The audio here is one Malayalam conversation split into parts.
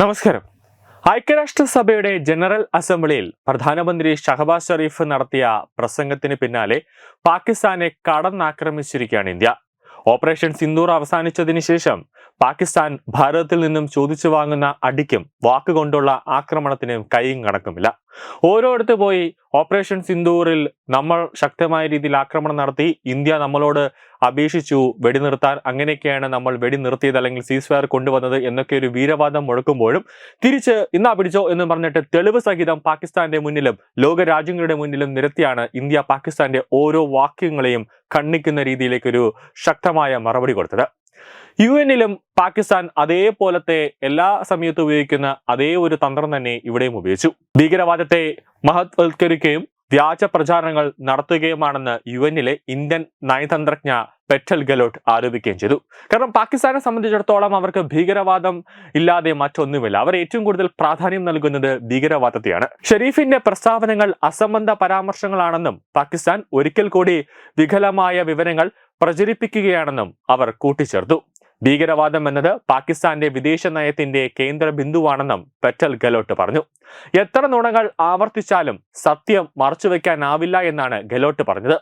നമസ്കാരം. ഐക്യരാഷ്ട്രസഭയുടെ ജനറൽ അസംബ്ലിയിൽ പ്രധാനമന്ത്രി ഷഹബാസ് ഷെറീഫ് നടത്തിയ പ്രസംഗത്തിന് പിന്നാലെ പാകിസ്ഥാനെ കടന്നാക്രമിച്ചിരിക്കുകയാണ് ഇന്ത്യ. ഓപ്പറേഷൻ സിന്ദൂർ അവസാനിച്ചതിന് ശേഷം പാകിസ്ഥാൻ ഭാരതത്തിൽ നിന്നും ചോദിച്ചു വാങ്ങുന്ന അടിക്കും വാക്കുകൊണ്ടുള്ള ആക്രമണത്തിനും കൈയും കണക്കുമില്ല. ഓരോരുത്ത് പോയി ഓപ്പറേഷൻ സിന്ദൂറിൽ നമ്മൾ ശക്തമായ രീതിയിൽ ആക്രമണം നടത്തി ഇന്ത്യ നമ്മളോട് അപേക്ഷിച്ചു വെടിനിർത്താൻ അങ്ങനെയൊക്കെയാണ് നമ്മൾ വെടിനിർത്തിയത് അല്ലെങ്കിൽ സീസ് ഫയർ കൊണ്ടുവന്നത് എന്നൊക്കെ ഒരു വീരവാദം മുഴക്കുമ്പോഴും തിരിച്ച് ഇന്നാ പിടിച്ചോ എന്ന് പറഞ്ഞിട്ട് തെളിവ് സഹിതം പാകിസ്ഥാന്റെ മുന്നിലും ലോക രാജ്യങ്ങളുടെ മുന്നിലും നിരത്തിയാണ് ഇന്ത്യ പാകിസ്ഥാന്റെ ഓരോ വാക്യങ്ങളെയും കണ്ണിക്കുന്ന രീതിയിലേക്കൊരു ശക്തമായ മറുപടി കൊടുത്തത്. യു എന്നിലും പാകിസ്ഥാൻ അതേപോലത്തെ എല്ലാ സമയത്തും ഉപയോഗിക്കുന്ന അതേ ഒരു തന്ത്രം തന്നെ ഇവിടെയും ഉപയോഗിച്ചു. ഭീകരവാദത്തെ മഹത്വൽക്കരിക്കുകയും വ്യാജ പ്രചാരണങ്ങൾ നടത്തുകയുമാണെന്ന് യു എന്നിലെ ഇന്ത്യൻ നയതന്ത്രജ്ഞ പെറ്റൽ ഗലോട്ട് ആരോപിക്കുകയും ചെയ്തു. കാരണം പാകിസ്ഥാനെ സംബന്ധിച്ചിടത്തോളം അവർക്ക് ഭീകരവാദം ഇല്ലാതെ മറ്റൊന്നുമില്ല. അവർ ഏറ്റവും കൂടുതൽ പ്രാധാന്യം നൽകുന്നത് ഭീകരവാദത്തെയാണ്. ഷെരീഫിന്റെ പ്രസ്താവനകൾ അസംബന്ധ പരാമർശങ്ങളാണെന്നും പാകിസ്ഥാൻ ഒരിക്കൽ കൂടി വികലമായ വിവരങ്ങൾ പ്രചരിപ്പിക്കുകയാണെന്നും അവർ കൂട്ടിച്ചേർത്തു. ഭീകരവാദം എന്നത് പാകിസ്ഥാന്റെ വിദേശ നയത്തിന്റെ കേന്ദ്ര ബിന്ദുവാണെന്നും പെറ്റൽ ഗെലോട്ട് പറഞ്ഞു. എത്ര നുണകൾ ആവർത്തിച്ചാലും സത്യം മറച്ചുവെക്കാനാവില്ല എന്നാണ് ഗെലോട്ട് പറഞ്ഞത്.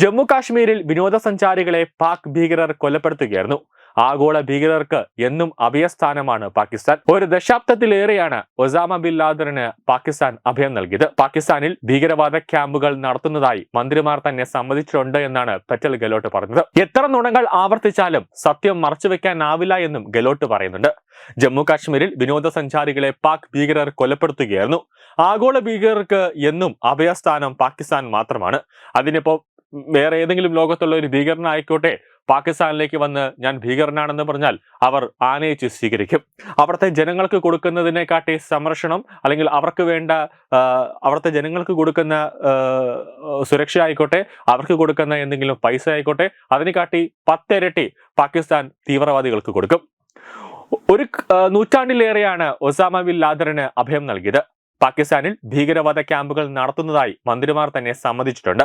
ജമ്മു കാശ്മീരിൽ വിനോദസഞ്ചാരികളെ പാക് ഭീകരർ കൊലപ്പെടുത്തുകയായിരുന്നു. ആഗോള ഭീകരർക്ക് എന്നും അഭയസ്ഥാനമാണ് പാകിസ്ഥാൻ. ഒരു ദശാബ്ദത്തിലേറെയാണ് ഒസാമ ബിൻ ലാദറിന് പാകിസ്ഥാൻ അഭയം നൽകിയത്. പാകിസ്ഥാനിൽ ഭീകരവാദ ക്യാമ്പുകൾ നടത്തുന്നതായി മന്ത്രിമാർ തന്നെ സമ്മതിച്ചിട്ടുണ്ട് എന്നാണ് പെറ്റൽ ഗെലോട്ട് പറഞ്ഞത്. എത്ര നുണങ്ങൾ ആവർത്തിച്ചാലും സത്യം മറച്ചുവെക്കാനാവില്ല എന്നും ഗെലോട്ട് പറയുന്നുണ്ട്. ജമ്മു കാശ്മീരിൽ വിനോദസഞ്ചാരികളെ പാക് ഭീകരർ കൊലപ്പെടുത്തുകയായിരുന്നു. ആഗോള ഭീകരർക്ക് എന്നും അഭയസ്ഥാനം പാകിസ്ഥാൻ മാത്രമാണ്. അതിനിപ്പോ വേറെ ഏതെങ്കിലും ലോകത്തുള്ള ഒരു ഭീകരനായിക്കോട്ടെ പാകിസ്ഥാനിലേക്ക് വന്ന് ഞാൻ ഭീകരനാണെന്ന് പറഞ്ഞാൽ അവർ ആനയിച്ച് സ്വീകരിക്കും. അവിടുത്തെ ജനങ്ങൾക്ക് കൊടുക്കുന്നതിനെക്കാട്ടി സംരക്ഷണം അല്ലെങ്കിൽ അവർക്ക് വേണ്ട അവിടുത്തെ ജനങ്ങൾക്ക് കൊടുക്കുന്ന സുരക്ഷ ആയിക്കോട്ടെ അവർക്ക് കൊടുക്കുന്ന എന്തെങ്കിലും പൈസ ആയിക്കോട്ടെ അതിനെക്കാട്ടി പത്തിരട്ടി പാകിസ്ഥാൻ തീവ്രവാദികൾക്ക് കൊടുക്കും. ഒരു നൂറ്റാണ്ടിലേറെയാണ് ഒസാമ ബിൻ ലാദറിന് അഭയം നൽകിയത്. പാകിസ്ഥാനിൽ ഭീകരവാദ ക്യാമ്പുകൾ നടത്തുന്നതായി മന്ത്രിമാർ തന്നെ സമ്മതിച്ചിട്ടുണ്ട്.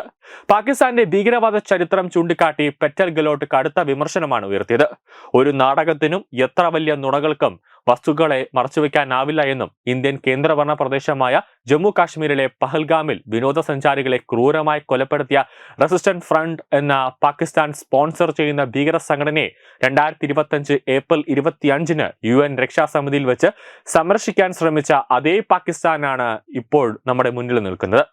പാകിസ്ഥാന്റെ ഭീകരവാദ ചരിത്രം ചൂണ്ടിക്കാട്ടി പെറ്റൽ ഗലോട്ട് കടുത്ത വിമർശനമാണ് ഉയർത്തിയത്. ഒരു നാടകത്തിനും എത്ര വലിയ നുണകൾക്കും വസ്തുക്കളെ മറച്ചുവെക്കാനാവില്ല എന്നും ഇന്ത്യൻ കേന്ദ്രഭരണ പ്രദേശമായ ജമ്മു കാശ്മീരിലെ പഹൽഗാമിൽ വിനോദസഞ്ചാരികളെ ക്രൂരമായി കൊലപ്പെടുത്തിയ റെസിസ്റ്റന്റ് ഫ്രണ്ട് എന്ന പാകിസ്ഥാൻ സ്പോൺസർ ചെയ്യുന്ന ഭീകര സംഘടനയെ രണ്ടായിരത്തി ഇരുപത്തഞ്ച് ഏപ്രിൽ ഇരുപത്തിയഞ്ചിന് യു എൻ രക്ഷാസമിതിയിൽ വെച്ച് സംരക്ഷിക്കാൻ ശ്രമിച്ച അതേ പാകിസ്ഥാനാണ് ഇപ്പോൾ നമ്മുടെ മുന്നിൽ നിൽക്കുന്നത്.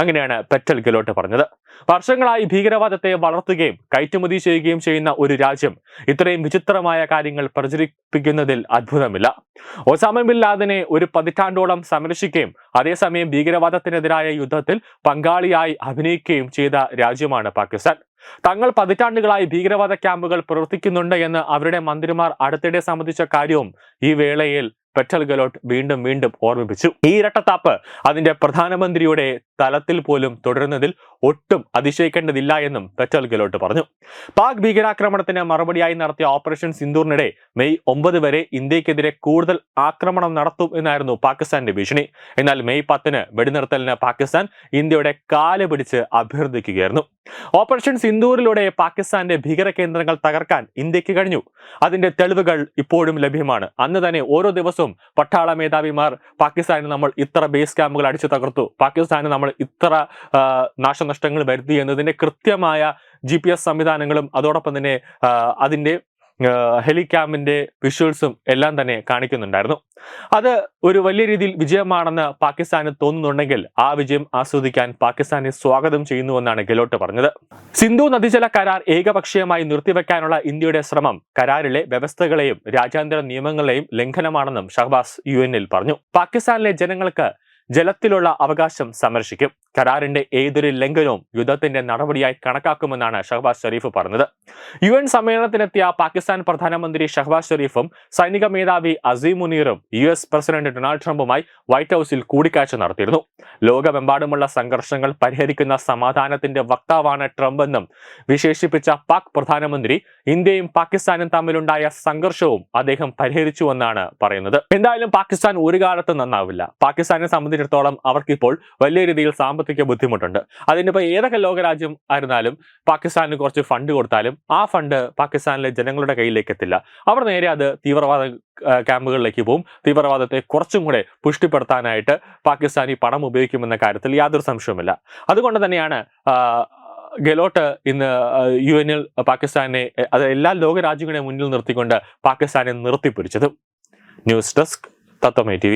അങ്ങനെയാണ് പെറ്റൽ ഗെലോട്ട് പറഞ്ഞത്. വർഷങ്ങളായി ഭീകരവാദത്തെ വളർത്തുകയും കയറ്റുമതി ചെയ്യുകയും ചെയ്യുന്ന ഒരു രാജ്യം ഇത്രയും വിചിത്രമായ കാര്യങ്ങൾ പ്രചരിപ്പിക്കുന്നതിൽ അത്ഭുതമില്ല. ഒസാമ ബിൻ ലാദനെ ഒരു പതിറ്റാണ്ടോളം സംരക്ഷിക്കുകയും അതേസമയം ഭീകരവാദത്തിനെതിരായ യുദ്ധത്തിൽ പങ്കാളിയായി അഭിനയിക്കുകയും ചെയ്ത രാജ്യമാണ് പാകിസ്ഥാൻ. തങ്ങൾ പതിറ്റാണ്ടുകളായി ഭീകരവാദ ക്യാമ്പുകൾ പ്രവർത്തിക്കുന്നുണ്ട് എന്ന് അവരുടെ മന്ത്രിമാർ അടുത്തിടെ സംബന്ധിച്ച കാര്യവും ഈ വേളയിൽ പെറ്റൽ ഗലോട്ട് വീണ്ടും വീണ്ടും ഓർമ്മിപ്പിച്ചു. ഈ ഇരട്ടത്താപ്പ് അതിന്റെ പ്രധാനമന്ത്രിയുടെ തലത്തിൽ പോലും തുടരുന്നതിൽ ഒട്ടും അതിശയിക്കേണ്ടതില്ല എന്നും പെറ്റൽ ഗെലോട്ട് പറഞ്ഞു. പാക് ഭീകരാക്രമണത്തിന് മറുപടിയായി നടത്തിയ ഓപ്പറേഷൻ സിന്ദൂറിനിടെ മെയ് ഒമ്പത് വരെ ഇന്ത്യക്കെതിരെ കൂടുതൽ ആക്രമണം നടത്തും എന്നായിരുന്നു പാകിസ്ഥാന്റെ ഭീഷണി. എന്നാൽ മെയ് പത്തിന് വെടിനിർത്തലിന് പാകിസ്ഥാൻ ഇന്ത്യയുടെ കാൽ പിടിച്ച് അഭ്യർത്ഥിക്കുകയായിരുന്നു. ഓപ്പറേഷൻ സിന്ദൂറിലൂടെ പാകിസ്ഥാന്റെ ഭീകര കേന്ദ്രങ്ങൾ തകർക്കാൻ ഇന്ത്യയ്ക്ക് കഴിഞ്ഞു. അതിന്റെ തെളിവുകൾ ഇപ്പോഴും ലഭ്യമാണ്. അന്ന് തന്നെ ഓരോ ദിവസവും പട്ടാള മേധാവിമാർ പാകിസ്ഥാനിൽ നമ്മൾ ഇത്ര ബേസ് ക്യാമ്പുകൾ അടിച്ചു തകർത്തു. പാകിസ്ഥാന് നമ്മൾ ഇത്ര നാശനഷ്ടങ്ങൾ വരുത്തി എന്നതിന്റെ കൃത്യമായ ജി പി എസ് സംവിധാനങ്ങളും അതോടൊപ്പം തന്നെ അതിന്റെ ഹെലിക്യാമിന്റെ വിഷ്വൽസും എല്ലാം തന്നെ കാണിക്കുന്നുണ്ടായിരുന്നു. അത് ഒരു വലിയ രീതിയിൽ വിജയമാണെന്ന് പാകിസ്ഥാന് തോന്നുന്നുണ്ടെങ്കിൽ ആ വിജയം ആസ്വദിക്കാൻ പാകിസ്ഥാനെ സ്വാഗതം ചെയ്യുന്നുവെന്നാണ് ഗെലോട്ട് പറഞ്ഞത്. സിന്ധു നദീജല കരാർ ഏകപക്ഷീയമായി നിർത്തിവെക്കാനുള്ള ഇന്ത്യയുടെ ശ്രമം കരാറിലെ വ്യവസ്ഥകളെയും രാജ്യാന്തര നിയമങ്ങളെയും ലംഘനമാണെന്നും ഷഹബാസ് യു പറഞ്ഞു. പാകിസ്ഥാനിലെ ജനങ്ങൾക്ക് ജലത്തിലുള്ള അവകാശം സംരക്ഷിക്കും. കരാറിന്റെ ഏതൊരു ലംഘനവും യുദ്ധത്തിന്റെ നടപടിയായി കണക്കാക്കുമെന്നാണ് ഷഹബാസ് ഷെരീഫ് പറഞ്ഞത്. യു എൻ സമ്മേളനത്തിനെത്തിയ പാകിസ്ഥാൻ പ്രധാനമന്ത്രി ഷഹബാസ് ഷെരീഫും സൈനിക മേധാവി അസീം മുനീറും യു എസ് പ്രസിഡന്റ് ഡൊണാൾഡ് ട്രംപുമായി വൈറ്റ് ഹൌസിൽ കൂടിക്കാഴ്ച നടത്തിയിരുന്നു. ലോകമെമ്പാടുമുള്ള സംഘർഷങ്ങൾ പരിഹരിക്കുന്ന സമാധാനത്തിന്റെ വക്താവാണ് ട്രംപ് എന്നും വിശേഷിപ്പിച്ച പാക് പ്രധാനമന്ത്രി ഇന്ത്യയും പാകിസ്ഥാനും തമ്മിലുണ്ടായ സംഘർഷവും അദ്ദേഹം പരിഹരിച്ചുവെന്നാണ് പറയുന്നത്. എന്തായാലും പാകിസ്ഥാൻ ഒരു കാലത്ത് നന്നാവില്ല. പാകിസ്ഥാനെ സംബന്ധിച്ചിടത്തോളം അവർക്കിപ്പോൾ വലിയ രീതിയിൽ സാമ്പത്തിക സാമ്പത്തിക ബുദ്ധിമുട്ടുണ്ട്. അതിനിപ്പോൾ ഏതൊക്കെ ലോകരാജ്യം ആയിരുന്നാലും പാകിസ്ഥാനിന് കുറച്ച് ഫണ്ട് കൊടുത്താലും ആ ഫണ്ട് പാകിസ്ഥാനിലെ ജനങ്ങളുടെ കയ്യിലേക്ക് എത്തില്ല അവർ നേരെ അത് തീവ്രവാദ ക്യാമ്പുകളിലേക്ക് പോകും തീവ്രവാദത്തെ കുറച്ചും കൂടെ പുഷ്ടിപ്പെടുത്താനായിട്ട് പാകിസ്ഥാൻ ഈ പണം ഉപയോഗിക്കുമെന്ന കാര്യത്തിൽ യാതൊരു സംശയവുമില്ല. അതുകൊണ്ട് തന്നെയാണ് ഗെലോട്ട് ഇന്ന് യു എനിൽ പാകിസ്ഥാനെ അത് എല്ലാ ലോകരാജ്യങ്ങളെയും മുന്നിൽ നിർത്തിക്കൊണ്ട് പാകിസ്ഥാനെ നിർത്തിപ്പിടിച്ചത്. ന്യൂസ് ഡെസ്ക് തത്വമേ ടി